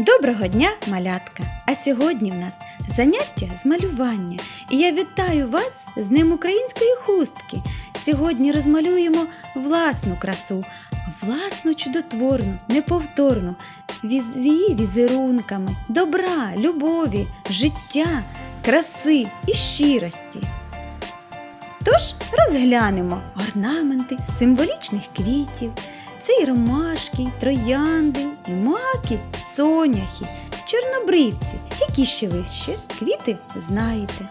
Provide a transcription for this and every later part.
Доброго дня, малятка! А сьогодні в нас заняття з малювання. І я вітаю вас з Днем української хустки. Сьогодні розмалюємо власну красу, власну чудотворну, неповторну, з її візерунками, добра, любові, життя, краси і щирості. Тож розглянемо орнаменти символічних квітів. Це і ромашки, і троянди, і маки, соняхи, чорнобривці, які ще ви ще квіти знаєте.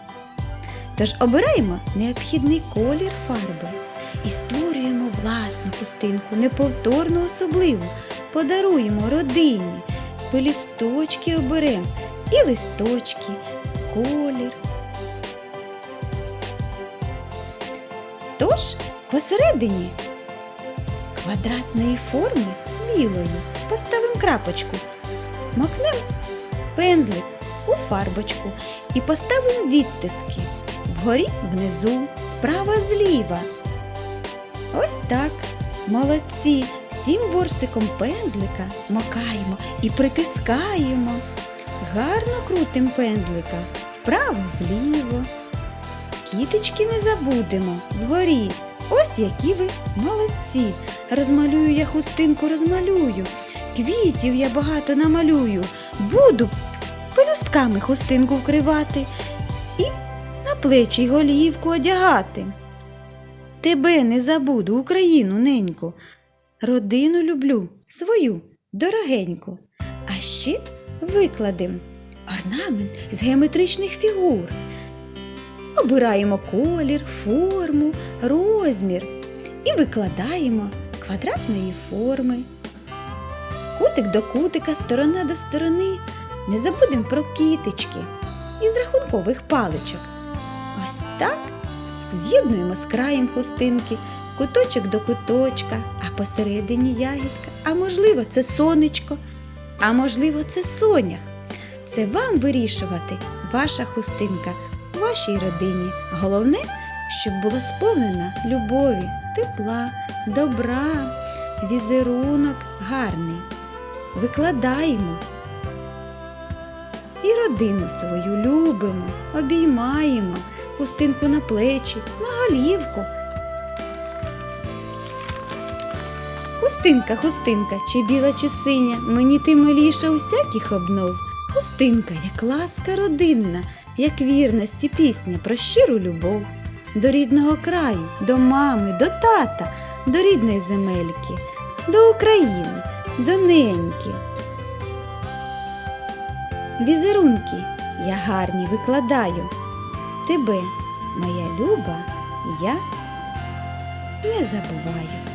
Тож обираємо необхідний колір фарби і створюємо власну хустинку, неповторну особливу, подаруємо родині, пелісточки оберемо і листочки, колір. Тож посередині квадратної форми білої поставимо крапочку, макнемо пензлик у фарбочку і поставимо відтиски вгорі, внизу, справа зліва. Ось так. Молодці! Всім ворсиком пензлика макаємо і притискаємо. Гарно крутим пензлика вправо-вліво. Кіточки не забудемо вгорі. Ось які ви молодці. Розмалюю я хустинку, розмалюю. Квітів я багато намалюю. Буду пелюстками хустинку вкривати і на плечі й голівку одягати. Тебе не забуду, Україну неньку. Родину люблю, свою, дорогеньку. А ще викладем орнамент з геометричних фігур. Обираємо колір, форму, розмір і викладаємо квадратної форми. Кутик до кутика, сторона до сторони. Не забудемо про кіточки із рахункових паличок. Ось так з'єднуємо з краєм хустинки, куточок до куточка, а посередині ягідка. А можливо, це сонечко, а можливо, це сонях. Це вам вирішувати ваша хустинка вашій родині. Головне, щоб була сповнена любові, тепла, добра, візерунок гарний. Викладаємо. І родину свою любимо, обіймаємо, хустинку на плечі, на голівку. Хустинка, хустинка, чи біла, чи синя, мені ти миліша усяких обнов. Хустинка, як ласка родинна, як вірності пісня про щиру любов. До рідного краю, до мами, до тата, до рідної земельки, до України, до неньки. Візерунки я гарні викладаю. Тебе, моя люба, я не забуваю.